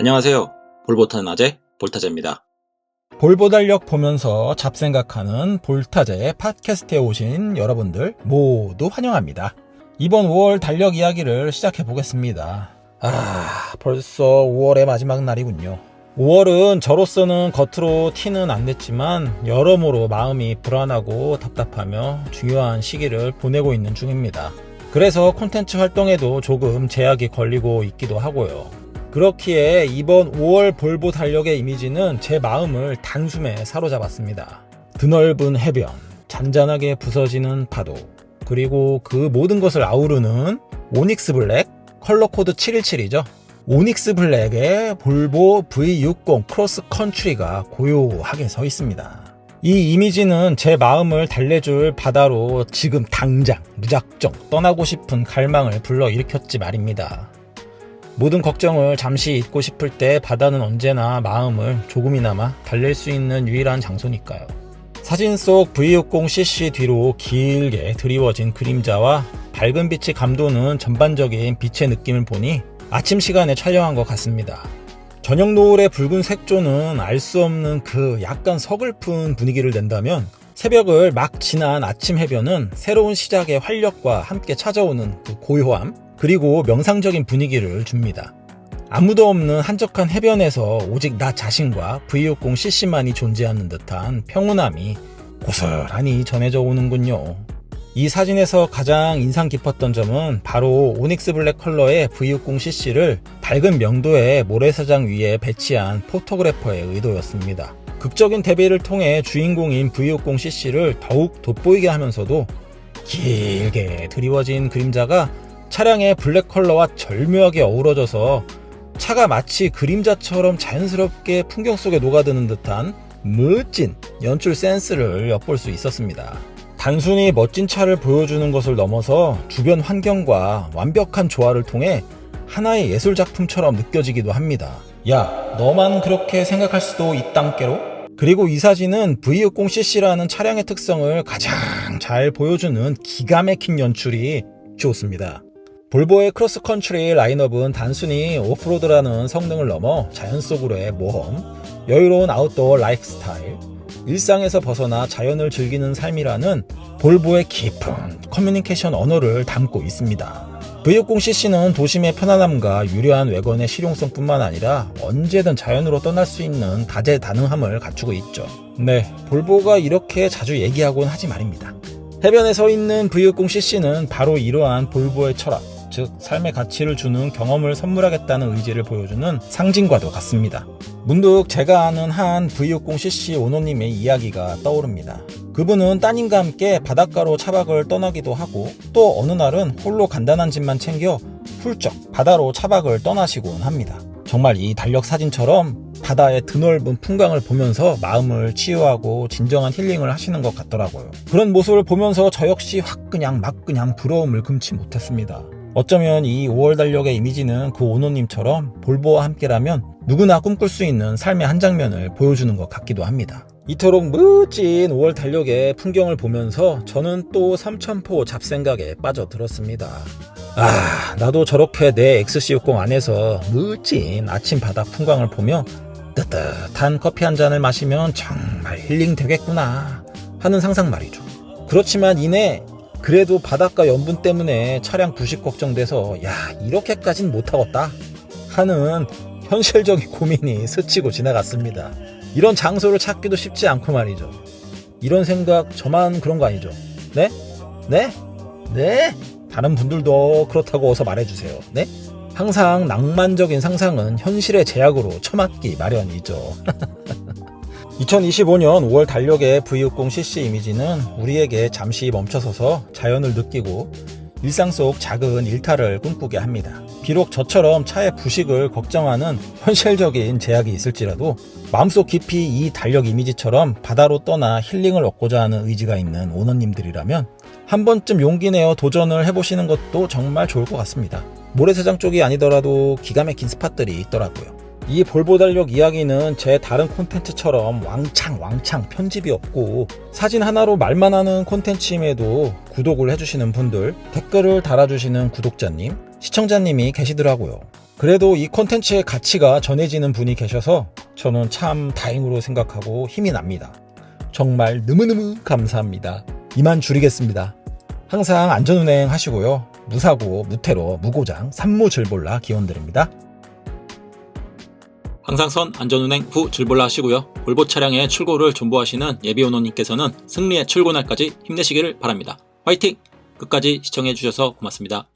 안녕하세요. 볼보타는 아재 볼타제입니다. 볼보 달력 보면서 잡생각하는 볼타제 팟캐스트에 오신 여러분들 모두 환영합니다. 이번 5월 달력 이야기를 시작해 보겠습니다. 아, 벌써 5월의 마지막 날이군요. 5월은 저로서는 겉으로 티는 안 냈지만 여러모로 마음이 불안하고 답답하며 중요한 시기를 보내고 있는 중입니다. 그래서 콘텐츠 활동에도 조금 제약이 걸리고 있기도 하고요. 그렇기에 이번 5월 볼보 달력의 이미지는 제 마음을 단숨에 사로잡았습니다. 드넓은 해변, 잔잔하게 부서지는 파도, 그리고 그 모든 것을 아우르는 오닉스 블랙, 컬러 코드 717이죠. 오닉스 블랙의 볼보 V60 크로스 컨트리가 고요하게 서 있습니다. 이 이미지는 제 마음을 달래줄 바다로 지금 당장 무작정 떠나고 싶은 갈망을 불러일으켰지 말입니다. 모든 걱정을 잠시 잊고 싶을 때 바다는 언제나 마음을 조금이나마 달랠 수 있는 유일한 장소니까요. 사진 속 V60cc 뒤로 길게 드리워진 그림자와 밝은 빛이 감도는 전반적인 빛의 느낌을 보니 아침 시간에 촬영한 것 같습니다. 저녁 노을의 붉은 색조는 알 수 없는 그 약간 서글픈 분위기를 낸다면 새벽을 막 지난 아침 해변은 새로운 시작의 활력과 함께 찾아오는 그 고요함 그리고 명상적인 분위기를 줍니다. 아무도 없는 한적한 해변에서 오직 나 자신과 V60cc만이 존재하는 듯한 평온함이 고스란히 전해져 오는군요. 이 사진에서 가장 인상 깊었던 점은 바로 오닉스 블랙 컬러의 V60cc를 밝은 명도의 모래사장 위에 배치한 포토그래퍼의 의도였습니다. 극적인 대비를 통해 주인공인 V60cc를 더욱 돋보이게 하면서도 길게 드리워진 그림자가 차량의 블랙 컬러와 절묘하게 어우러져서 차가 마치 그림자처럼 자연스럽게 풍경 속에 녹아드는 듯한 멋진 연출 센스를 엿볼 수 있었습니다. 단순히 멋진 차를 보여주는 것을 넘어서 주변 환경과 완벽한 조화를 통해 하나의 예술 작품처럼 느껴지기도 합니다. 야, 너만 그렇게 생각할 수도 있단께로? 그리고 이 사진은 V60cc라는 차량의 특성을 가장 잘 보여주는 기가 막힌 연출이 좋습니다. 볼보의 크로스 컨트리 라인업은 단순히 오프로드라는 성능을 넘어 자연 속으로의 모험, 여유로운 아웃도어 라이프 스타일, 일상에서 벗어나 자연을 즐기는 삶이라는 볼보의 깊은 커뮤니케이션 언어를 담고 있습니다. V60cc는 도심의 편안함과 유려한 외관의 실용성뿐만 아니라 언제든 자연으로 떠날 수 있는 다재다능함을 갖추고 있죠. 네, 볼보가 이렇게 자주 얘기하곤 하지 말입니다. 해변에 서 있는 V60cc는 바로 이러한 볼보의 철학, 즉 삶의 가치를 주는 경험을 선물하겠다는 의지를 보여주는 상징과도 같습니다. 문득 제가 아는 한 V60cc 오너님의 이야기가 떠오릅니다. 그분은 따님과 함께 바닷가로 차박을 떠나기도 하고 또 어느 날은 홀로 간단한 짐만 챙겨 훌쩍 바다로 차박을 떠나시곤 합니다. 정말 이 달력 사진처럼 바다의 드넓은 풍광을 보면서 마음을 치유하고 진정한 힐링을 하시는 것 같더라고요. 그런 모습을 보면서 저 역시 확 그냥 막 그냥 부러움을 금치 못했습니다. 어쩌면 이 5월 달력의 이미지는 그 오노님처럼 볼보와 함께라면 누구나 꿈꿀 수 있는 삶의 한 장면을 보여주는 것 같기도 합니다. 이토록 멋진 5월 달력의 풍경을 보면서 저는 또 삼천포 잡생각에 빠져들었습니다. 아, 나도 저렇게 내 XC60 안에서 멋진 아침 바다 풍광을 보며 뜨뜻한 커피 한 잔을 마시면 정말 힐링 되겠구나 하는 상상 말이죠. 그렇지만 이내 그래도 바닷가 염분 때문에 차량 부식 걱정돼서 야 이렇게까진 못하겠다 하는 현실적인 고민이 스치고 지나갔습니다. 이런 장소를 찾기도 쉽지 않고 말이죠. 이런 생각 저만 그런 거 아니죠? 네? 네? 네? 다른 분들도 그렇다고 어서 말해주세요. 네? 항상 낭만적인 상상은 현실의 제약으로 처맞기 마련이죠. 2025년 5월 달력의 V60cc 이미지는 우리에게 잠시 멈춰서서 자연을 느끼고 일상 속 작은 일탈을 꿈꾸게 합니다. 비록 저처럼 차의 부식을 걱정하는 현실적인 제약이 있을지라도 마음속 깊이 이 달력 이미지처럼 바다로 떠나 힐링을 얻고자 하는 의지가 있는 오너님들이라면 한 번쯤 용기 내어 도전을 해보시는 것도 정말 좋을 것 같습니다. 모래사장 쪽이 아니더라도 기가 막힌 스팟들이 있더라고요. 이 볼보 달력 이야기는 제 다른 콘텐츠처럼 왕창 왕창 편집이 없고 사진 하나로 말만 하는 콘텐츠임에도 구독을 해주시는 분들, 댓글을 달아주시는 구독자님, 시청자님이 계시더라고요. 그래도 이 콘텐츠의 가치가 전해지는 분이 계셔서 저는 참 다행으로 생각하고 힘이 납니다. 정말 너무너무 감사합니다. 이만 줄이겠습니다. 항상 안전운행 하시고요. 무사고, 무테러, 무고장, 산무즐볼라 기원드립니다. 항상 선 안전운행 후 줄볼라 하시고요. 볼보 차량의 출고를 존보하시는 예비오너님께서는 승리의 출고날까지 힘내시기를 바랍니다. 화이팅! 끝까지 시청해주셔서 고맙습니다.